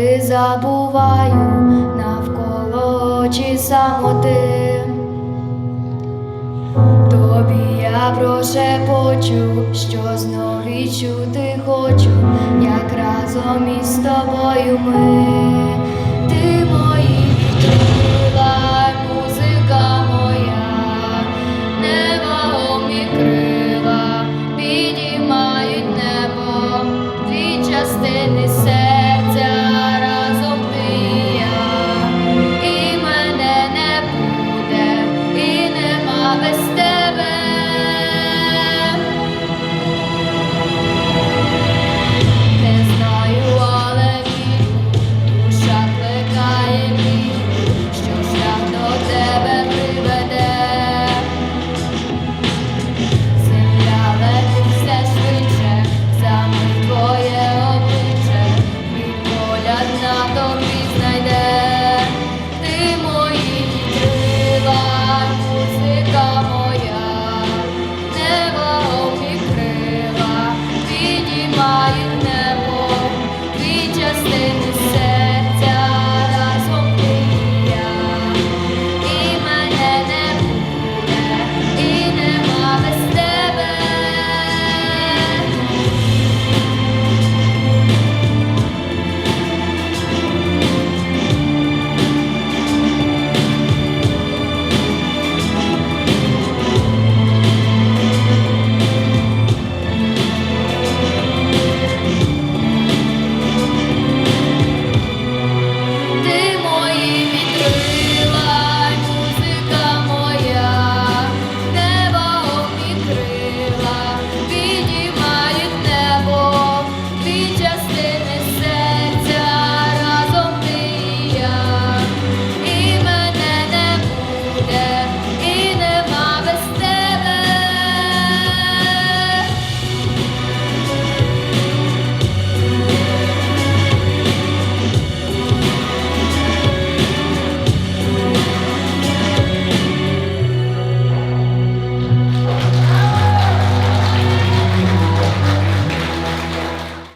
Завжди забуваю навколо очі самоти. Тобі я прошепочу, що знов відчути хочу, як разом із тобою ми, ти мої вітрула, моя, неба умі крила, підіймають небо, дві частини себе.